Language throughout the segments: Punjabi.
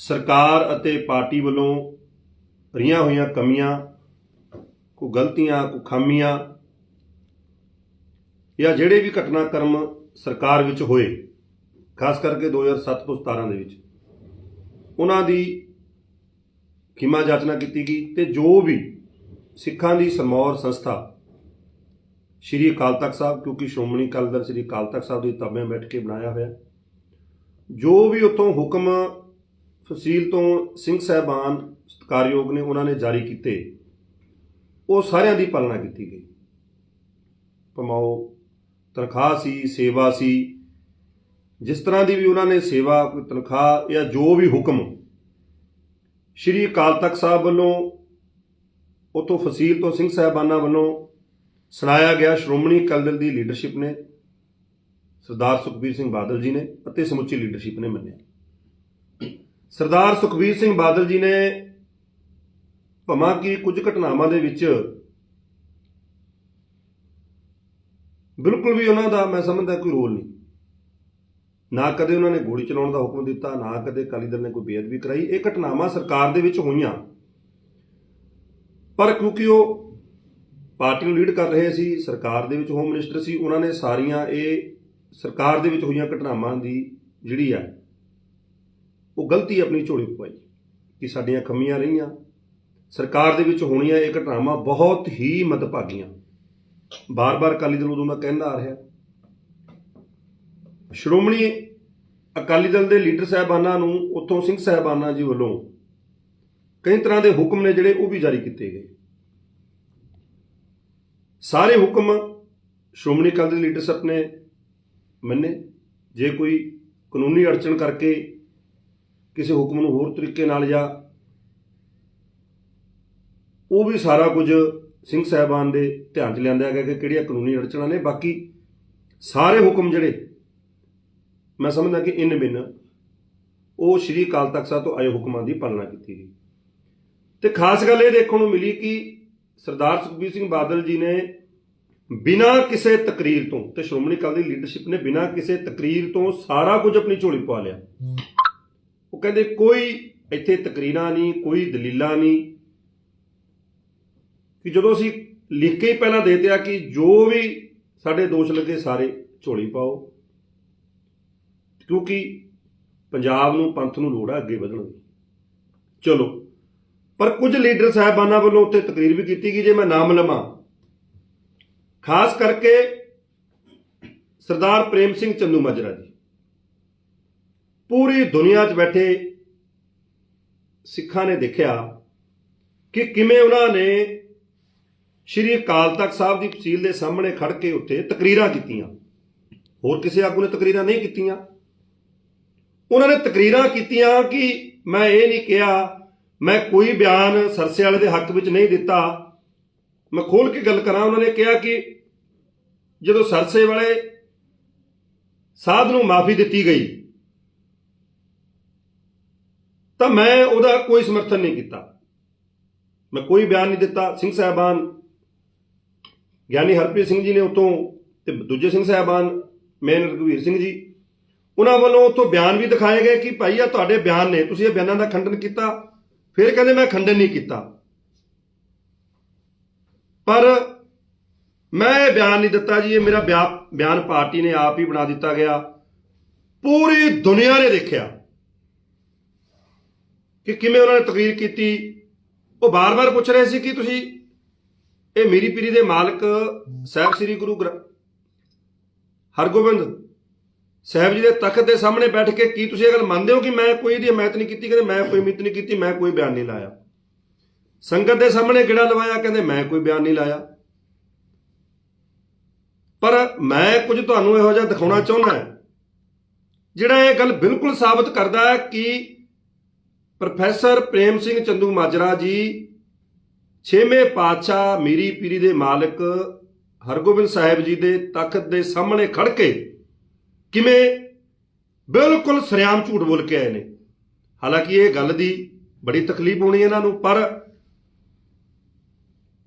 ਸਰਕਾਰ ਅਤੇ ਪਾਰਟੀ ਵੱਲੋਂ ਰਹੀਆਂ ਹੋਈਆਂ ਕਮੀਆਂ ਕੋ ਗਲਤੀਆਂ ਕੋ ਖਾਮੀਆਂ ਜਾਂ ਜਿਹੜੇ ਵੀ ਘਟਨਾਕ੍ਰਮ ਸਰਕਾਰ ਵਿੱਚ ਹੋਏ, ਖਾਸ ਕਰਕੇ 2007 ਤੋਂ 17 ਦੇ ਵਿੱਚ, ਉਹਨਾਂ ਦੀ ਖਿਮਾ ਜਾਚਨਾ ਕੀਤੀ ਗਈ ਤੇ ਜੋ ਵੀ ਸਿੱਖਾਂ ਦੀ ਸਮੌਰ ਸੰਸਥਾ ਸ਼੍ਰੀ ਅਕਾਲ ਤਖਤ ਸਾਹਿਬ, ਕਿਉਂਕਿ ਸ਼੍ਰੋਮਣੀ ਅਕਾਲੀ ਦਲ ਸ਼੍ਰੀ ਅਕਾਲ ਤਖਤ ਸਾਹਿਬ ਦੇ ਤਾਬਿਆਂ ਬੈਠ ਕੇ ਬਣਾਇਆ ਹੋਇਆ, ਜੋ ਵੀ ਉਤੋਂ ਹੁਕਮ ਫਸੀਲ ਤੋਂ ਸਿੰਘ ਸਾਹਿਬਾਨ ਸਤਿਕਾਰਯੋਗ ਨੇ ਉਹਨਾਂ ਨੇ ਜਾਰੀ ਕੀਤੇ। ਉਹ ਸਾਰਿਆਂ ਦੀ ਪਾਲਣਾ ਕੀਤੀ ਗਈ। ਪਮਾਓ ਤਨਖਾਹ ਸੀ, ਸੇਵਾ ਸੀ। ਜਿਸ ਤਰ੍ਹਾਂ ਦੀ ਵੀ ਉਹਨਾਂ ਨੇ ਸੇਵਾ, ਕੋਈ ਤਨਖਾਹ ਜਾਂ ਜੋ ਵੀ ਹੁਕਮ ਸ਼੍ਰੀ ਅਕਾਲ ਤਖਤ ਸਾਹਿਬ ਵੱਲੋਂ ਉਤੋਂ ਫਸੀਲ ਤੋਂ ਸਿੰਘ ਸਾਹਿਬਾਨਾਂ ਵੱਲੋਂ ਸੁਣਾਇਆ ਗਿਆ, ਸ਼੍ਰੋਮਣੀ ਅਕਾਲੀ ਦਲ ਦੀ ਲੀਡਰਸ਼ਿਪ ਨੇ, ਸਰਦਾਰ ਸੁਖਬੀਰ ਸਿੰਘ ਬਾਦਲ ਜੀ ਨੇ ਅਤੇ ਸਮੁੱਚੀ ਲੀਡਰਸ਼ਿਪ ਨੇ ਮੰਨਿਆ। ਸਰਦਾਰ ਸੁਖਬੀਰ ਸਿੰਘ ਬਾਦਲ ਜੀ ਨੇ ਭਮਾ ਕੀ ਕੁਝ ਘਟਨਾਵਾਂ ਦੇ ਵਿੱਚ ਬਿਲਕੁਲ ਵੀ ਉਹਨਾਂ ਦਾ ਮੈਂ ਸਮਝਦਾ ਕੋਈ ਰੋਲ ਨਹੀਂ। ਨਾ ਕਦੇ ਉਹਨਾਂ ਨੇ ਗੋਲੀ ਚਲਾਉਣ ਦਾ ਹੁਕਮ ਦਿੱਤਾ, ਨਾ ਕਦੇ ਅਕਾਲੀ ਦਲ ਨੇ ਕੋਈ ਬੇਅਦਬੀ ਕਰਾਈ। ਇਹ ਘਟਨਾਵਾਂ ਸਰਕਾਰ ਦੇ ਵਿੱਚ ਹੋਈਆਂ। ਪਰ ਕਿਉਂਕਿ ਉਹ ਪਾਰਟੀ ਨੂੰ ਲੀਡ ਕਰ ਰਹੇ ਸੀ, ਸਰਕਾਰ ਦੇ ਵਿੱਚ ਹੋਮ ਮਿਨਿਸਟਰ ਸੀ, ਉਹਨਾਂ ਨੇ ਸਾਰੀਆਂ ਇਹ ਸਰਕਾਰ ਦੇ ਵਿੱਚ ਹੋਈਆਂ ਘਟਨਾਵਾਂ ਦੀ ਜਿਹੜੀ ਆ ਉਹ ਗਲਤੀ ਆਪਣੀ ਝੋਲੀ ਪਾਈ ਕਿ ਸਾਡੀਆਂ ਕਮੀਆਂ ਰਹੀਆਂ। ਸਰਕਾਰ ਦੇ ਵਿੱਚ ਹੋਣੀਆਂ ਇਹ ਘਟਨਾਵਾਂ ਬਹੁਤ ਹੀ ਮਦਭਾਗੀਆਂ। ਬਾਰ-ਬਾਰ ਅਕਾਲੀ ਦਲ ਉਦੋਂ ਦਾ ਕਹਿੰਦਾ ਆ ਰਿਹਾ। ਸ਼੍ਰੋਮਣੀ ਅਕਾਲੀ ਦਲ ਦੇ ਲੀਡਰ ਸਾਹਿਬਾਨਾਂ ਨੂੰ, ਉੱਥੋਂ ਸਿੰਘ ਸਾਹਿਬਾਨਾਂ ਜੀ ਵੱਲੋਂ ਕਈ ਤਰ੍ਹਾਂ ਦੇ ਹੁਕਮ ਨੇ ਜਿਹੜੇ ਉਹ ਵੀ ਜਾਰੀ ਕੀਤੇ ਗਏ। ਸਾਰੇ ਹੁਕਮ ਸ਼੍ਰੋਮਣੀ ਅਕਾਲੀ ਦਲ ਲੀਡਰਸ਼ਿਪ ਨੇ ਮੰਨੇ। ਜੇ ਕੋਈ ਕਾਨੂੰਨੀ ਅੜਚਣ ਕਰਕੇ ਕਿਸੇ ਹੁਕਮ ਨੂੰ ਹੋਰ ਤਰੀਕੇ ਨਾਲ ਜਾਂ ਉਹ ਵੀ ਸਾਰਾ ਕੁਝ ਸਿੰਘ ਸਾਹਿਬਾਨ ਦੇ ਧਿਆਨ 'ਚ ਲਿਆਂਦਾ ਗਿਆ ਕਿ ਕਿਹੜੀਆਂ ਕਾਨੂੰਨੀ ਅੜਚਣਾਂ ਨੇ, ਬਾਕੀ ਸਾਰੇ ਹੁਕਮ ਜਿਹੜੇ ਮੈਂ ਸਮਝਦਾ ਕਿ ਇਨ ਬਿਨ ਉਹ ਸ਼੍ਰੀ ਅਕਾਲ ਤਖਤ ਸਾਹਿਬ ਤੋਂ ਆਏ ਹੁਕਮਾਂ ਦੀ ਪਾਲਣਾ ਕੀਤੀ ਗਈ। ਤੇ ਖਾਸ ਗੱਲ ਇਹ ਦੇਖਣ ਨੂੰ ਮਿਲੀ ਕਿ ਸਰਦਾਰ ਸੁਖਬੀਰ ਸਿੰਘ ਬਾਦਲ ਜੀ ਨੇ ਬਿਨਾਂ ਕਿਸੇ ਤਕਰੀਰ ਤੋਂ ਤੇ ਸ਼੍ਰੋਮਣੀ ਅਕਾਲੀ ਲੀਡਰਸ਼ਿਪ ਨੇ ਬਿਨਾਂ ਕਿਸੇ ਤਕਰੀਰ ਤੋਂ ਸਾਰਾ ਕੁਝ ਆਪਣੀ ਝੋਲੀ ਪਵਾ ਲਿਆ। ਉਹ ਕਹਿੰਦੇ ਕੋਈ ਇੱਥੇ ਤਕਰੀਰਾਂ ਨਹੀਂ, ਕੋਈ ਦਲੀਲਾਂ ਨਹੀਂ। ਕਿ ਜਦੋਂ ਅਸੀਂ ਲਿਖ ਕੇ ਹੀ ਪਹਿਲਾਂ ਦੇ ਦਿਆ ਕਿ ਜੋ ਵੀ ਸਾਡੇ ਦੋਸ਼ ਲੱਗੇ ਸਾਰੇ ਝੋਲੀ ਪਾਓ, ਕਿਉਂਕਿ ਪੰਜਾਬ ਨੂੰ, ਪੰਥ ਨੂੰ ਲੋੜ ਹੈ ਅੱਗੇ ਵਧਣ ਦੀ। ਚਲੋ, ਪਰ ਕੁਝ ਲੀਡਰ ਸਾਹਿਬਾਨਾਂ ਵੱਲੋਂ ਉੱਤੇ ਤਕਰੀਰ ਵੀ ਕੀਤੀ ਗਈ, ਜੇ ਮੈਂ ਨਾਮ ਲਵਾਂ। ਖਾਸ ਕਰਕੇ ਸਰਦਾਰ ਪ੍ਰੇਮ ਸਿੰਘ ਚੰਦੂ ਮਾਜਰਾ ਜੀ। ਪੂਰੀ ਦੁਨੀਆ 'ਚ ਬੈਠੇ ਸਿੱਖਾਂ ਨੇ ਦੇਖਿਆ ਕਿ ਕਿਵੇਂ ਉਹਨਾਂ ਨੇ ਸ਼੍ਰੀ ਅਕਾਲ ਤਖਤ ਸਾਹਿਬ ਦੀ ਤਹਿਸੀਲ ਦੇ ਸਾਹਮਣੇ ਖੜ ਕੇ ਉੱਥੇ ਤਕਰੀਰਾਂ ਕੀਤੀਆਂ। ਹੋਰ ਕਿਸੇ ਆਗੂ ਨੇ ਤਕਰੀਰਾਂ ਨਹੀਂ ਕੀਤੀਆਂ। ਉਹਨਾਂ ਨੇ ਤਕਰੀਰਾਂ ਕੀਤੀਆਂ ਕਿ ਮੈਂ ਇਹ ਨਹੀਂ ਕਿਹਾ, ਮੈਂ ਕੋਈ ਬਿਆਨ ਸਰਸੇ ਵਾਲੇ ਦੇ ਹੱਕ ਵਿੱਚ ਨਹੀਂ ਦਿੱਤਾ। ਮੈਂ ਖੋਲ ਕੇ ਗੱਲ ਕਰਾਂ, ਉਹਨਾਂ ਨੇ ਕਿਹਾ ਕਿ ਜਦੋਂ ਸਰਸੇ ਵਾਲੇ ਸਾਧ ਨੂੰ ਮਾਫੀ ਦਿੱਤੀ ਗਈ ਤਾਂ ਮੈਂ ਉਹਦਾ ਕੋਈ ਸਮਰਥਨ ਨਹੀਂ ਕੀਤਾ। ਮੈਂ ਕੋਈ ਬਿਆਨ ਨਹੀਂ ਦਿੱਤਾ। ਸਿੰਘ ਸਾਹਿਬਾਨ, ਗਿਆਨੀ ਹਰਪ੍ਰੀਤ ਸਿੰਘ ਜੀ ਨੇ ਉਤੋਂ ਤੇ ਦੂਜੇ ਸਿੰਘ ਸਾਹਿਬਾਨ, ਮੇਨ ਰਘਵੀਰ ਸਿੰਘ ਜੀ, ਉਹਨਾਂ ਵੱਲੋਂ ਉਤੋਂ ਬਿਆਨ ਵੀ ਦਿਖਾਏ ਗਏ ਕਿ ਭਾਈ ਆ ਤੁਹਾਡੇ ਬਿਆਨ ਨੇ, ਤੁਸੀਂ ਇਹ ਬਿਆਨਾਂ ਦਾ ਖੰਡਨ ਕੀਤਾ। ਫਿਰ ਕਹਿੰਦੇ ਮੈਂ ਖੰਡਨ ਨਹੀਂ ਕੀਤਾ। ਪਰ ਮੈਂ ਇਹ ਬਿਆਨ ਨਹੀਂ ਦਿੱਤਾ ਜੀ, ਇਹ ਮੇਰਾ ਬਿਆ- ਬਿਆਨ ਪਾਰਟੀ ਨੇ ਆਪ ਹੀ ਬਣਾ ਦਿੱਤਾ ਗਿਆ। ਪੂਰੀ ਦੁਨੀਆ ਨੇ ਦੇਖਿਆ। ਕਿ ਕਿਵੇਂ ਉਹਨਾਂ ਨੇ ਤਕਰੀਰ ਕੀਤੀ? ਉਹ ਬਾਰ-ਬਾਰ ਪੁੱਛ ਰਹੇ ਸੀ ਕਿ ਤੁਸੀਂ ਇਹ ਮੇਰੀ ਪੀਰੀ ਦੇ ਮਾਲਕ ਸਾਹਿਬ ਸ੍ਰੀ ਗੁਰੂ ਗ੍ਰੰਥ ਹਰਗੋਬਿੰਦ ਸਾਹਿਬ ਜੀ ਦੇ ਤਖਤ ਦੇ ਸਾਹਮਣੇ ਬੈਠ ਕੇ ਕੀ ਤੁਸੀਂ ਇਹ ਗੱਲ ਮੰਨਦੇ ਹੋ ਕਿ ਮੈਂ ਕੋਈ ਇਹਦੀ ਹਮਾਇਤ ਨਹੀਂ ਕੀਤੀ? ਕਹਿੰਦੇ, ਮੈਂ ਕੋਈ ਮਿੱਤ ਨਹੀਂ ਕੀਤੀ, ਮੈਂ ਕੋਈ ਬਿਆਨ ਨਹੀਂ ਲਾਇਆ। ਸੰਗਤ ਦੇ ਸਾਹਮਣੇ ਕਿਹੜਾ ਲਵਾਇਆ, ਕਹਿੰਦੇ, ਮੈਂ ਕੋਈ ਬਿਆਨ ਨਹੀਂ ਲਾਇਆ। ਪਰ ਮੈਂ ਕੁਝ ਤੁਹਾਨੂੰ ਇਹੋ ਜਿਹਾ ਦਿਖਾਉਣਾ ਚਾਹੁੰਦਾ ਜਿਹੜਾ ਇਹ ਗੱਲ ਬਿਲਕੁਲ ਸਾਬਤ ਕਰਦਾ ਹੈ ਕਿ ਪ੍ਰੋਫੈਸਰ ਪ੍ਰੇਮ ਸਿੰਘ ਚੰਦੂ ਮਾਜਰਾ ਜੀ, ਛੇਵੇਂ ਪਾਤਸ਼ਾਹ ਮੀਰੀ ਪੀਰੀ ਦੇ ਮਾਲਕ ਹਰਗੋਬਿੰਦ ਸਾਹਿਬ ਜੀ ਦੇ ਤਖਤ ਦੇ ਸਾਹਮਣੇ ਖੜ ਕੇ ਕਿਵੇਂ ਬਿਲਕੁਲ ਸਰਿਆਮ ਝੂਠ ਬੋਲ ਕੇ ਆਏ ਨੇ। ਹਾਲਾਂਕਿ ਇਹ ਗੱਲ ਦੀ ਬੜੀ ਤਕਲੀਫ ਹੋਣੀ ਇਹਨਾਂ ਨੂੰ, ਪਰ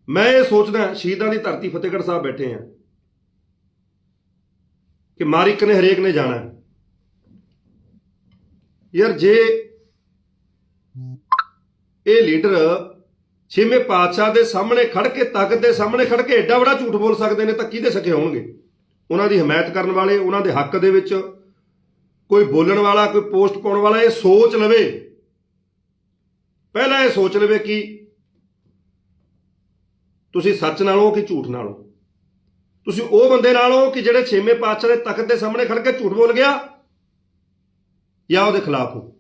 ਮੈਂ ਇਹ ਸੋਚਦਾ ਸ਼ਹੀਦਾਂ ਦੀ ਧਰਤੀ ਫਤਿਹਗੜ੍ਹ ਸਾਹਿਬ ਬੈਠੇ ਆ ਕਿ ਮਾਰਿਕ ਨੇ ਹਰੇਕ ਨੇ ਜਾਣਾ। ਯਾਰ ਜੇ ਇਹ ਲੀਡਰ ਛੇਵੇਂ ਪਾਤਸ਼ਾਹ ਦੇ ਸਾਹਮਣੇ ਖੜ ਕੇ ਤਖਤ ਦੇ ਸਾਹਮਣੇ ਖੜ ਕੇ ਐਡਾ ਬੜਾ ਝੂਠ ਬੋਲ ਸਕਦੇ ਨੇ ਤਾਂ ਕਿਹਦੇ ਸਕੇ ਹੋਣਗੇ? ਉਹਨਾਂ ਦੀ ਹਮਾਇਤ ਕਰਨ ਵਾਲੇ, ਉਹਨਾਂ ਦੇ ਹੱਕ ਦੇ ਵਿੱਚ ਕੋਈ ਬੋਲਣ ਵਾਲਾ, ਕੋਈ ਪੋਸਟ ਪਾਉਣ ਵਾਲਾ, ਇਹ ਸੋਚ ਲਵੇ। ਪਹਿਲਾਂ ਇਹ ਸੋਚ ਲਵੇ ਕਿ ਤੁਸੀਂ ਸੱਚ ਨਾਲੋਂ ਕਿ ਝੂਠ ਨਾਲੋਂ? ਤੁਸੀਂ ਉਹ ਬੰਦੇ ਨਾਲੋਂ ਕਿ ਜਿਹੜੇ ਛੇਵੇਂ ਪਾਤਸ਼ਾਹ ਦੇ ਤਖਤ ਦੇ ਸਾਹਮਣੇ ਖੜ ਕੇ ਝੂਠ ਬੋਲ ਗਿਆ ਜਾਂ ਉਹਦੇ ਖਿਲਾਫ ਹੋ?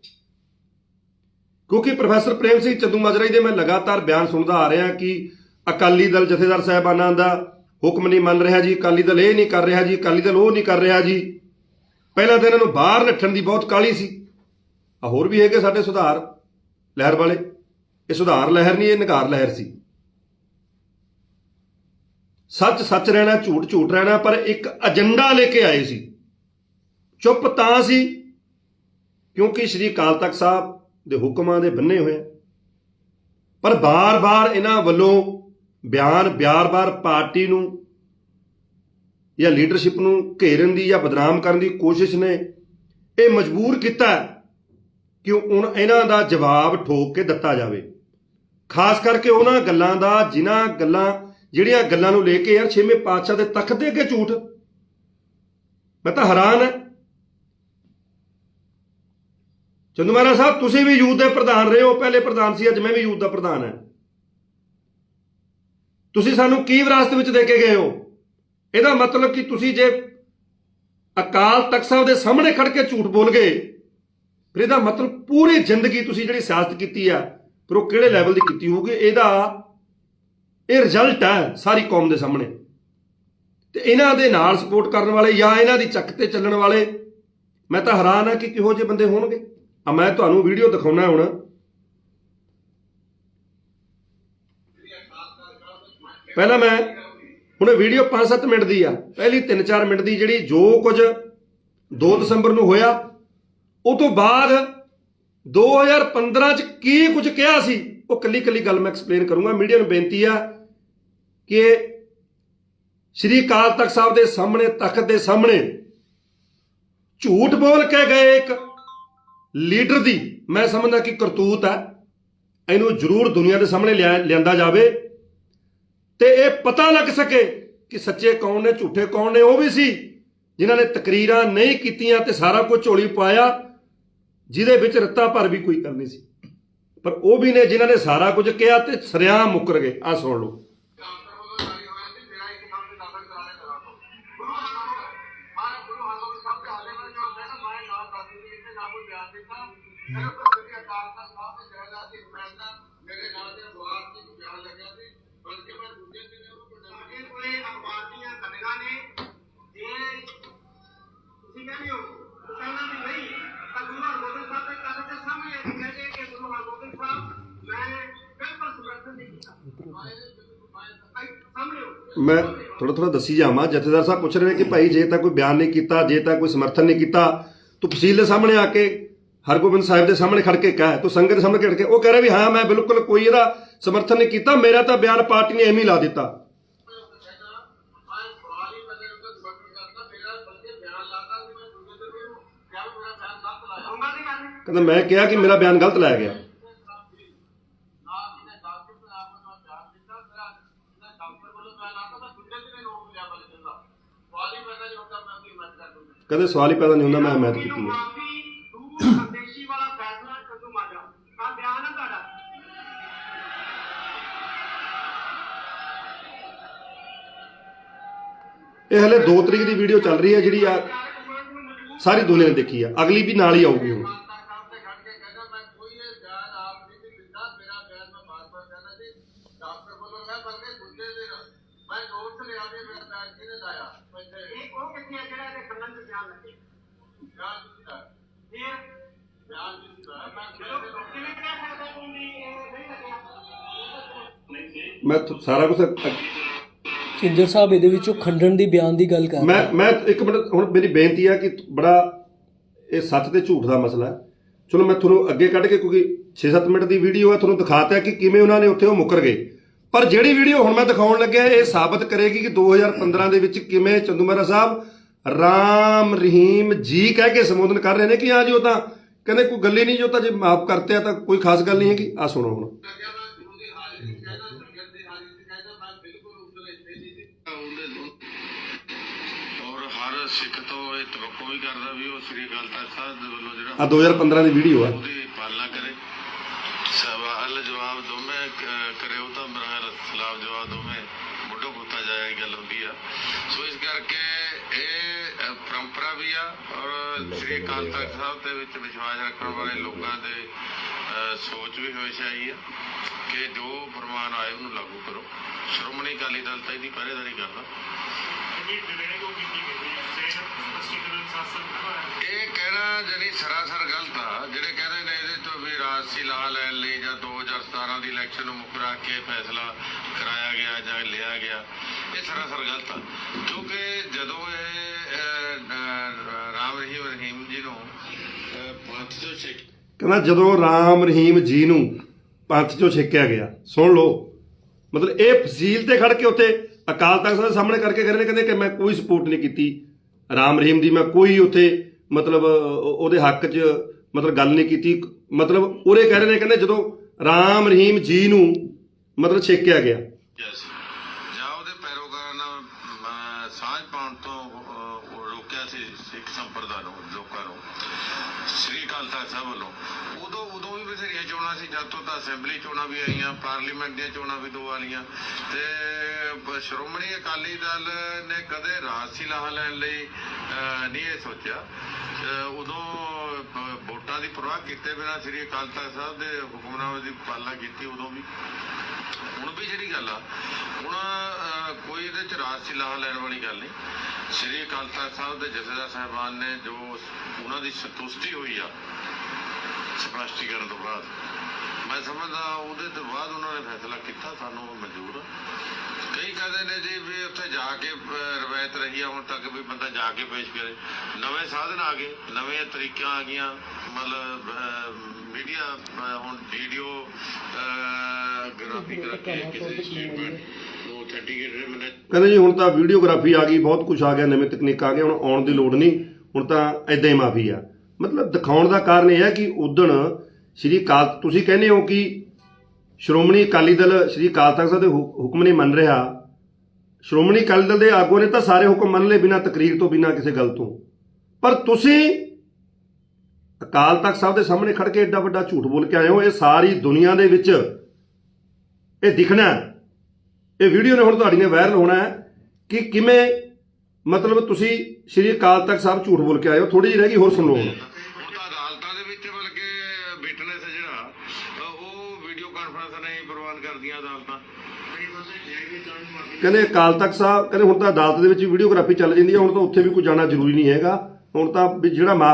ਕਿਉਂਕਿ ਪ੍ਰੋਫੈਸਰ ਪ੍ਰੇਮ ਸਿੰਘ ਚੰਦੂ ਮਾਜਰਾ ਜੀ ਦੇ ਮੈਂ ਲਗਾਤਾਰ ਬਿਆਨ ਸੁਣਦਾ ਆ ਰਿਹਾ ਕਿ ਅਕਾਲੀ ਦਲ ਜਥੇਦਾਰ ਸਾਹਿਬਾਨਾਂ ਦਾ ਹੁਕਮ ਨਹੀਂ ਮੰਨ ਰਿਹਾ ਜੀ, ਅਕਾਲੀ ਦਲ ਇਹ ਨਹੀਂ ਕਰ ਰਿਹਾ ਜੀ, ਅਕਾਲੀ ਦਲ ਉਹ ਨਹੀਂ ਕਰ ਰਿਹਾ ਜੀ। ਪਹਿਲਾਂ ਤਾਂ ਇਹਨਾਂ ਨੂੰ ਬਾਹਰ ਨੱਠਣ ਦੀ ਬਹੁਤ ਕਾਲੀ ਸੀ। ਆ ਹੋਰ ਵੀ ਹੈਗੇ ਸਾਡੇ ਸੁਧਾਰ ਲਹਿਰ ਵਾਲੇ। ਇਹ ਸੁਧਾਰ ਲਹਿਰ ਨਹੀਂ, ਇਹ ਨਿਗਾਰ ਲਹਿਰ ਸੀ। ਸੱਚ ਸੱਚ ਰਹਿਣਾ, ਝੂਠ ਝੂਠ ਰਹਿਣਾ, ਪਰ ਇੱਕ ਏਜੰਡਾ ਲੈ ਕੇ ਆਏ ਸੀ। ਚੁੱਪ ਤਾਂ ਸੀ, ਕਿਉਂਕਿ ਸ਼੍ਰੀ ਅਕਾਲ ਤਖਤ ਸਾਹਿਬ ਦੇ ਹੁਕਮਾਂ ਦੇ ਬੰਨੇ ਹੋਏ ਆ। ਪਰ ਬਾਰ-ਬਾਰ ਇਹਨਾਂ ਵੱਲੋਂ ਬਿਆਨ ਬਿਆਰ-ਬਾਰ ਪਾਰਟੀ ਨੂੰ ਜਾਂ ਲੀਡਰਸ਼ਿਪ ਨੂੰ ਘੇਰਨ ਦੀ ਜਾਂ ਬਦਨਾਮ ਕਰਨ ਦੀ ਕੋਸ਼ਿਸ਼ ਨੇ, ਇਹ ਮਜਬੂਰ ਕੀਤਾ ਕਿ ਹੁਣ ਇਹਨਾਂ ਦਾ ਜਵਾਬ ਠੋਕ ਕੇ ਦਿੱਤਾ ਜਾਵੇ ਖਾਸ ਕਰਕੇ ਉਹਨਾਂ ਗੱਲਾਂ ਦਾ, ਜਿਨ੍ਹਾਂ ਗੱਲਾਂ, ਜਿਹੜੀਆਂ ਗੱਲਾਂ ਨੂੰ ਲੈ ਕੇ ਯਾਰ ਛੇਵੇਂ ਪਾਤਸ਼ਾਹ ਦੇ ਤਖਤ ਦੇ ਅੱਗੇ ਝੂਠ ਮੈਂ ਤਾਂ ਹੈਰਾਨ ਹਾਂ ਚੰਦੂ ਮਹਾਰਾਜ ਸਾਹਿਬ, ਤੁਸੀਂ ਵੀ ਯੂਥ ਦੇ ਪ੍ਰਧਾਨ ਰਹੇ ਹੋ। ਪਹਿਲੇ ਪ੍ਰਧਾਨ ਸੀ, ਅੱਜ ਮੈਂ ਵੀ ਯੂਥ ਦਾ ਪ੍ਰਧਾਨ ਹਾਂ। ਤੁਸੀਂ ਸਾਨੂੰ ਕੀ ਵਿਰਾਸਤ ਵਿੱਚ ਦੇ ਕੇ ਗਏ ਹੋ? ਇਹਦਾ ਮਤਲਬ ਕਿ ਤੁਸੀਂ ਜੇ ਅਕਾਲ ਤਖਤ ਸਾਹਿਬ ਦੇ ਸਾਹਮਣੇ ਖੜ ਕੇ ਝੂਠ ਬੋਲ ਗਏ ਫਿਰ ਇਹਦਾ ਮਤਲਬ ਪੂਰੀ ਜ਼ਿੰਦਗੀ ਤੁਸੀਂ ਜਿਹੜੀ ਸਿਆਸਤ ਕੀਤੀ ਆ, ਫਿਰ ਉਹ ਕਿਹੜੇ ਲੈਵਲ ਦੀ ਕੀਤੀ ਹੋਊਗੀ? ਇਹਦਾ, ਇਹ ਰਿਜ਼ਲਟ ਹੈ ਸਾਰੀ ਕੌਮ ਦੇ ਸਾਹਮਣੇ। ਤੇ ਇਹਨਾਂ ਦੇ ਨਾਲ ਸਪੋਰਟ ਕਰਨ ਵਾਲੇ ਜਾਂ ਇਹਨਾਂ ਦੀ ਚੱਕ ਤੇ ਚੱਲਣ ਵਾਲੇ, ਮੈਂ ਤਾਂ ਹੈਰਾਨ ਆ ਕਿ ਕਿਹੋ ਜਿਹੇ ਬੰਦੇ ਹੋਣਗੇ। ਆ ਮੈਂ ਤੁਹਾਨੂੰ ਵੀਡੀਓ ਦਿਖਾਉਣਾ ਹੁਣ। ਪਹਿਲਾਂ ਮੈਂ, ਹੁਣ ਵੀਡੀਓ 5-7 ਮਿੰਟ ਦੀ ਆ। ਪਹਿਲੀ 3-4 ਮਿੰਟ ਦੀ ਜਿਹੜੀ ਜੋ ਕੁਝ 2 ਦਸੰਬਰ ਨੂੰ ਹੋਇਆ, ਉਹ ਤੋਂ ਬਾਅਦ 2015 ਚ ਕੀ ਕੁਝ ਕਿਹਾ ਸੀ, ਉਹ ਕੱਲੀ ਕੱਲੀ ਗੱਲ ਮੈਂ ਐਕਸਪਲੇਨ ਕਰੂੰਗਾ। ਮੀਡੀਆ ਨੂੰ ਬੇਨਤੀ ਆ ਕਿ ਸ਼੍ਰੀ ਅਕਾਲ ਤਖਤ ਸਾਹਿਬ ਦੇ ਸਾਹਮਣੇ, ਤਖਤ ਦੇ ਸਾਹਮਣੇ ਝੂਠ ਬੋਲ ਕੇ ਗਏ ਇੱਕ। ਲੀਡਰ ਦੀ ਮੈਂ ਸਮਝਦਾ ਕਿ ਕਰਤੂਤ ਹੈ। ਇਹਨੂੰ ਜ਼ਰੂਰ ਦੁਨੀਆ ਦੇ ਸਾਹਮਣੇ ਲਿਆ- ਲਿਆਂਦਾ ਜਾਵੇ ਤੇ ਇਹ ਪਤਾ ਲੱਗ ਸਕੇ ਕਿ ਸੱਚੇ ਕੌਣ ਨੇ, ਝੂਠੇ ਕੌਣ ਨੇ, ਉਹ ਵੀ ਸੀ ਜਿਨ੍ਹਾਂ ਨੇ ਤਕਰੀਰਾਂ ਨਹੀਂ ਕੀਤੀਆਂ ਤੇ ਸਾਰਾ ਕੁਝ ਝੋਲੀ ਪਾਇਆ, ਜਿਹਦੇ ਵਿੱਚ ਰੱਤਾ ਭਰ ਵੀ ਕੋਈ ਕਰਨੀ ਸੀ। ਪਰ ਉਹ ਵੀ ਨੇ ਜਿਨ੍ਹਾਂ ਨੇ ਸਾਰਾ ਕੁਝ ਕਿਹਾ ਤੇ ਸਰਿਆਂ ਮੁੱਕਰ ਗਏ। ਆ ਸੁਣ ਲਓ। ਗੁਰੂ ਹਰਗੋਬਿੰਦ ਸਾਹਿਬ ਦੇ ਹਾਲੇ ਨਾਲ ਕੋਈ ਬਿਆਨ ਦਿੱਤਾ। ਅਕਾਲ ਤਖਤ ਸਾਹਿਬ ਦੇ ਮੈਂ ਤਾਂ ਮੇਰੇ ਨਾਲ ਦੇ ਅਖਬਾਰ ਦੀ ਕੋਈ ਬਿਆਨ ਲੱਗਿਆ ਸੀ। ਬਲਕਿ ਮੈਂ ਦੂਜੇ ਦਿਨ ਉਹਨੂੰ ਕੋਈ ਅੱਗੇ ਕੋਲੇ ਅਖਬਾਰ ਦੀਆਂ ਕਮੀਆਂ ਨੇ। ਜੇ ਤੁਸੀਂ ਕਹਿੰਦੇ ਹੋ ਤਾਂ ਕਹਿੰਦਾ ਵੀ ਨਹੀਂ ਤਾਂ ਗੁਰੂ ਹਰਗੋਬਿੰਦ ਸਾਹਿਬ ਦੇ ਕਾਗਜ਼ ਦੇ ਸਾਹਮਣੇ ਅਸੀਂ ਕਹਿੰਦੇ ਕਿ ਗੁਰੂ ਹਰਗੋਬਿੰਦ ਸਾਹਿਬ ਮੈਂ ਬਿਲਕੁਲ ਸਮਰਥਨ ਨਹੀਂ ਕੀਤਾ। ਸਾਹਮਣੇ ਹੋ ਮੈਂ ਥੋੜਾ ਥੋੜਾ ਦੱਸੀ ਜਾਵਾਂ ਜਥੇਦਾਰ ਸਾਹਿਬ ਪੁੱਛ ਰਹੇ ਨੇ ਕਿ ਭਾਈ ਜੇ ਤਾਂ ਕੋਈ ਬਿਆਨ ਨਹੀਂ ਕੀਤਾ ਜੇ ਤਾਂ ਕੋਈ ਸਮਰਥਨ ਨਹੀਂ ਕੀਤਾ ਤੂੰ ਤਹਿਸੀਲ ਦੇ ਸਾਹਮਣੇ ਆ ਕੇ ਹਰਗੋਬਿੰਦ ਸਾਹਿਬ ਦੇ ਸਾਹਮਣੇ ਖੜ ਕੇ ਕਹਿ, ਤੂੰ ਸੰਗਤ ਦੇ ਸਾਹਮਣੇ ਖੜ ਕੇ, ਉਹ ਕਹਿ ਰਿਹਾ ਵੀ ਹਾਂ, ਮੈਂ ਬਿਲਕੁਲ ਕੋਈ ਇਹਦਾ ਸਮਰਥਨ ਨਹੀਂ ਕੀਤਾ, ਮੇਰਾ ਤਾਂ ਬਿਆਨ ਪਾਰਟੀ ਨੇ ਐਵੇਂ ਹੀ ਲਾ ਦਿੱਤਾ। ਕਹਿੰਦਾ, ਮੈਂ ਕਿਹਾ ਕਿ ਮੇਰਾ ਬਿਆਨ ਗਲਤ ਲਾਇਆ ਗਿਆ। ਕਦੇ ਸਵਾਲ ਹੀ ਪੈਦਾ ਨਹੀਂ ਹੁੰਦਾ, ਮੈਂ ਹਮਾਇਤ ਕੀਤੀ ਹੈ। ਸੰਦੇਸ਼ੀ ਵਾਲਾ ਫੈਸਲਾ ਕੱਦੂ ਮਾਜਾ ਆ ਬਿਆਨ ਹੈ ਤੁਹਾਡਾ ਇਹ ਹਲੇ 2 ਤਰੀਕ ਦੀ ਵੀਡੀਓ ਚੱਲ ਰਹੀ ਹੈ, ਜਿਹੜੀ ਆ ਸਾਰੀ ਦੁਨੀਆ ਨੇ ਦੇਖੀ ਆ। ਅਗਲੀ ਵੀ ਨਾਲ ਹੀ ਆਊਗੀ ਹੁਣ ਇਹ ਉਹ ਕਿੱਥੇ ਆ ਜਿਹੜਾ ਇਹਦੇ ਖੰਡਨ ਚ ਬਿਆਨ ਲੱਗੇ ਫਿਰ ਚਲੋ ਕਿਵੇਂ ਕਹਿ ਸਕਦਾ ਤੂੰ ਵੀ ਇਹ ਨਹੀਂ ਲੱਗਿਆ ਮੈਂ ਤੁ- ਸਾਰਾ ਕੁਝ ਝਿੰਜਰ ਸਾਹਿਬ ਇਹਦੇ ਵਿੱਚੋਂ ਖੰਡਨ ਦੀ ਬਿਆਨ ਦੀ ਗੱਲ ਕਰ ਮੈਂ ਮੈਂ ਇੱਕ ਮਿੰਟ ਹੁਣ ਮੇਰੀ ਬੇਨਤੀ ਆ ਕਿ ਬੜਾ ਇਹ ਸੱਚ ਤੇ ਝੂਠ ਦਾ ਮਸਲਾ ਹੈ। ਚਲੋ ਮੈਂ ਤੁਹਾਨੂੰ ਅੱਗੇ ਕੱਢ ਕੇ ਕਿਉਂਕਿ 6-7 ਮਿੰਟ ਦੀ ਵੀਡੀਓ ਹੈ ਤੁਹਾਨੂੰ ਦਿਖਾਤਾ ਕਿ ਕਿਵੇਂ ਉਹਨਾਂ ਨੇ ਉੱਥੇ ਉਹ ਮੁੱਕਰ ਗਏ। ਪਰ ਜਿਹੜੀ ਵੀਡੀਓ ਹੁਣ ਮੈਂ ਦਿਖਾਉਣ ਲੱਗਿਆ ਇਹ ਸਾਬਤ ਕਰੇਗੀ ਕਿ 2015 ਦੇ ਵਿੱਚ ਕਿਵੇਂ ਚੰਦੂ ਮਹਿਰਾ ਸਾਹਿਬ ਰਾਮ ਰਹੀਮ ਜੀ ਕਹਿ ਕੇ ਸੰਬੋਧਨ ਕਰ ਰਹੇ ਨੇ ਕਿ ਹਾਂ ਜੀ ਉਹ ਤਾਂ। ਕਹਿੰਦੇ ਕੋਈ ਗੱਲ ਹੀ ਨਹੀਂ ਜੋ ਤਾਂ ਜੇ ਮਾਫ ਕਰਤੇ ਆ ਤਾਂ ਕੋਈ ਖਾਸ ਗੱਲ ਨਹੀਂ ਹੈਗੀ। ਆ ਸੁਣੋ ਹੁਣ। ਸਿੱਖ ਤੋਂ ਇਹ ਤਵੱਕੋ ਵੀ ਕਰਦਾ ਵੀ ਉਹ ਸ੍ਰੀ ਅਕਾਲ ਤਖਤ ਸਾਹਿਬ ਦੇ ਵੱਲੋਂ ਜਿਹੜਾ ਆ 2015 ਦੀ ਵੀਡੀਓ ਆ। ਉਹਦੀ ਪਾਲਣਾ ਕਰੇ। ਸਵਾਲ ਜਵਾਬ ਦੋਵੇਂ ਕ- ਕਰੇ ਉਹ ਤਾਂ ਮੇਰਾ ਸਲਾਮ ਜਵਾਬ ਦੋਵੇਂ ਜਾਇਆ ਇਹ ਗੱਲ ਹੁੰਦੀ ਆ। ਸੋ ਇਸ ਕਰਕੇ ਇਹ ਪਰੰਪਰਾ ਵੀ ਆ ਔਰ ਸ੍ਰੀ ਅਕਾਲ ਤਖਤ ਸਾਹਿਬ ਦੇ ਵਿੱਚ ਵਿਸ਼ਵਾਸ ਰੱਖਣ ਵਾਲੇ ਲੋਕਾਂ ਦੇ ਸੋਚ ਵੀ ਹਮੇਸ਼ਾ ਆਈ ਆ ਕਿ ਜੋ ਫਰਮਾਨ ਆਏ ਉਹਨੂੰ ਲਾਗੂ ਕਰੋ। ਸ਼੍ਰੋਮਣੀ ਅਕਾਲੀ ਦਲ ਤਾਂ ਇਹਦੀ ਪਹਿਰੇਦਾਰੀ ਕਰਦਾ। ਇਹ ਕਹਿਣਾ ਜਣੀ ਸਰਾਸਰ ਗਲਤ ਆ ਜਿਹੜੇ ਕਹਿੰਦੇ ਨੇ ਇਹਦੇ ਤੋਂ ਵੀ ਰਾਜਸੀ ਲਾਹ ਲੈਣ ਲਈ ਜਾਂ 2017 ਦੀ ਇਲੈਕਸ਼ਨ ਨੂੰ ਮੁੱਖ ਰੱਖ ਕੇ ਫੈਸਲਾ ਕਰਾਇਆ ਗਿਆ ਜਾਂ ਲਿਆ ਗਿਆ। ਇਹ ਸਰਾਸਰ ਗਲਤ ਆ। ਕਿਉਂਕਿ ਜਦੋਂ ਇਹ ਰਾਮ ਰਹੀਮ ਰਹੀਮ ਜੀ ਨੂੰ ਪੰਥ ਤੋਂ ਛੇਕ ਕਹਿੰਦਾ ਜਦੋਂ ਰਾਮ ਰਹੀਮ ਜੀ ਨੂੰ ਪੰਥ ਚੋਂ ਛੇਕਿਆ ਗਿਆ ਸੁਣ ਲਓ। ਮਤਲਬ ਇਹ ਫਸੀਲ ਤੇ ਖੜ ਕੇ ਉੱਥੇ ਅਕਾਲ ਤਖਤ ਦੇ ਸਾਹਮਣੇ ਕਰਕੇ ਕਹਿੰਦੇ ਕਹਿੰਦੇ ਕਿ ਮੈਂ ਕੋਈ ਸਪੋਰਟ ਨਹੀਂ ਕੀਤੀ। ਰਾਮ ਰਹੀਮ ਦੀ ਮੈਂ ਕੋਈ ਉੱਥੇ ਮਤਲਬ ਉਹ- ਉਹਦੇ ਹੱਕ 'ਚ ਮਤਲਬ ਗੱਲ ਨਹੀਂ ਕੀਤੀ। ਮਤਲਬ ਉਰੇ ਕਹਿ ਰਹੇ ਨੇ ਕਹਿੰਦੇ ਜਦੋਂ ਰਾਮ ਰਹੀਮ ਜੀ ਨੂੰ ਮਤਲਬ ਛੇਕਿਆ ਗਿਆ ਗਿਆ ਸੀ ਜਾਂ ਉਹਦੇ ਪੈਰੋਕਾਰਾਂ ਨਾਲ ਅਮ, ਸਾਂਝ ਪਾਉਣ ਤੋਂ ਅਹ, ਉਹ ਰੋਕਿਆ ਸੀ ਸਿੱਖ ਸੰਪਰਦਾ ਨੂੰ ਲੋਕਾਂ ਨੂੰ ਸ੍ਰੀ ਅਕਾਲ ਤਖਤ ਸਾਹਿਬ ਵੱਲੋਂ ਉਦੋਂ ਉਦੋਂ ਵੀ ਬਥੇਰੀਆਂ ਚੋਣਾਂ ਸੀ, ਜਦ ਤੋਂ ਤਾਂ ਅਸੈਂਬਲੀ ਚੋਣਾਂ ਵੀ ਆਈਆਂ, ਪਾਰਲੀਮੈਂਟ ਦੀਆਂ ਚੋਣਾਂ ਵੀ ਦੋ ਵਾਲੀਆਂ। ਤੇ ਸ਼੍ਰੋਮਣੀ ਅਕਾਲੀ ਦਲ ਨੇ ਕਦੇ ਰਾਜਸੀ ਲਾਹਾ ਲੈਣ ਲਈ ਨਹੀਂ ਇਹ ਸੋਚਿਆ। ਉਦੋਂ ਵੋਟਾਂ ਦੀ ਪਰਵਾਹ ਕੀਤੇ ਬਿਨਾਂ ਸ੍ਰੀ ਅਕਾਲ ਤਖਤ ਸਾਹਿਬ ਦੇ ਹੁਕਮਨਾਮੇ ਦੀ ਪਾਲਣਾ ਕੀਤੀ ਉਦੋਂ ਵੀ। ਹੁਣ ਵੀ ਜਿਹੜੀ ਗੱਲ ਆ, ਹੁਣ ਕੋਈ ਇਹਦੇ ਚ ਰਾਜਸੀ ਲਾਹਾ ਲੈਣ ਵਾਲੀ ਗੱਲ ਨਹੀਂ। ਸ੍ਰੀ ਅਕਾਲ ਤਖਤ ਸਾਹਿਬ ਦੇ ਜਥੇਦਾਰ ਸਾਹਿਬਾਨ ਨੇ ਜੋ ਉਹਨਾਂ ਦੀ ਸੰਤੁਸ਼ਟੀ ਹੋਈ ਆ ਸਪਸ਼ਟੀਕਰਨ ਤੋਂ ਬਾਅਦ? ਮੈਂ ਸਮਝਦਾ ਉਹਦੇ ਤੋਂ ਬਾਅਦ ਉਹਨਾਂ ਨੇ ਫੈਸਲਾ ਕੀਤਾ ਸਾਨੂੰ ਉਹ ਮਨਜ਼ੂਰ ਕਈ ਕਹਿੰਦੇ ਨੇ ਜੀ ਵੀ ਉੱਥੇ ਜਾ ਕੇ ਰਵਾਇਤ ਰਹੀ ਆ ਹੁਣ ਤੱਕ ਵੀ ਬੰਦਾ ਜਾ ਕੇ ਪੇਸ਼ ਕਰੇ। ਨਵੇਂ ਸਾਧਨ ਆ ਗਏ ਨਵੇਂ ਤਰੀਕਾਂ ਆ ਗਈਆਂ ਮਤਲਬ ਮੀਡੀਆ ਹੁਣ ਵੀਡੀਓ ਗ੍ਰਾਫੀ ਕਰਕੇ ਕਿਸੇ ਸਟੇਟਮੈਂਟ ਕਹਿੰਦੇ ਜੀ ਹੁਣ ਤਾਂ ਵੀਡੀਓਗ੍ਰਾਫੀ ਆ ਗਈ ਬਹੁਤ ਕੁਝ ਆ ਗਿਆ ਨਵੇਂ ਤਕਨੀਕ ਆ ਗਏ ਹੁਣ ਆਉਣ ਦੀ ਲੋੜ ਨਹੀਂ ਹੁਣ ਤਾਂ ਐਦਾਂ ਹੀ ਮਾਫੀ ਆ। ਮਤਲਬ ਦਿਖਾਉਣ ਦਾ ਕਾਰਨ ਇਹ ਹੈ ਕਿ ਉਦਣ ਸ਼੍ਰੀ ਕਾਲ ਤੁਸੀਂ ਕਹਿੰਦੇ ਹੋ ਕਿ ਸ਼੍ਰੋਮਣੀ ਅਕਾਲੀ ਦਲ ਸ਼੍ਰੀ ਅਕਾਲ ਤਖਤ ਸਾਹਿਬ ਦੇ ਹੁ- ਹੁਕਮ ਨਹੀਂ ਮੰਨ ਰਿਹਾ। ਸ਼੍ਰੋਮਣੀ ਅਕਾਲੀ ਦਲ ਦੇ ਆਗੂਆਂ ਨੇ ਤਾਂ ਸਾਰੇ ਹੁਕਮ ਮੰਨ ਲਏ ਬਿਨਾਂ ਤਕਰੀਰ ਤੋਂ, ਬਿਨਾਂ ਕਿਸੇ ਗੱਲ ਤੋਂ। ਪਰ ਤੁਸੀਂ ਅਕਾਲ ਤਖਤ ਸਾਹਿਬ ਦੇ ਸਾਹਮਣੇ ਖੜ ਕੇ ਐਡਾ ਵੱਡਾ ਝੂਠ ਬੋਲ ਕੇ ਆਏ ਹੋ, ਇਹ ਸਾਰੀ ਦੁਨੀਆ ਦੇ ਵਿੱਚ ਇਹ ਦਿਖਣਾ ਇਹ ਵੀਡੀਓ ਨੇ ਹੁਣ ਤੁਹਾਡੀ ਨੇ ਵਾਇਰਲ ਹੋਣਾ ਹੈ ਕਿ ਕਿਵੇਂ ਮਤਲਬ ਤੁਸੀਂ ਸ਼੍ਰੀ ਅਕਾਲ ਤਖਤ ਸਾਹਿਬ ਝੂਠ ਬੋਲ ਕੇ ਆਏ ਹੋ। ਥੋੜੀ ਜਿਹੀ ਰਹਿ ਗਈ, ਹੋਰ ਸੁਣ ਲਓ ਹੁਣ ਹੁਣ ਤਾਂ ਅਦਾਲਤਾਂ ਦੇ ਵਿੱਚ ਬਲਕਿ ਵਿਟਨੈਸ ਜਿਹੜਾ ਅਹ ਉਹ ਵੀਡੀਓ ਕਾਨਫਰੰਸ ਨਹੀਂ ਅਦਾਲਤਾਂ। ਕਹਿੰਦੇ ਅਕਾਲ ਤਖਤ ਸਾਹਿਬ ਕਹਿੰਦੇ ਹੁਣ ਤਾਂ ਅਦਾਲਤ ਦੇ ਵਿੱਚ ਵੀਡੀਓਗ੍ਰਾਫੀ ਚੱਲ ਜਾਂਦੀ ਹੈ ਹੁਣ ਤਾਂ ਉੱਥੇ ਵੀ ਕੋਈ ਜਾਣਾ ਜ਼ਰੂਰੀ ਨਹੀਂ ਹੈਗਾ। ਹੁਣ ਤਾਂ ਵੀ ਜਿਹੜਾ ਮਾਫ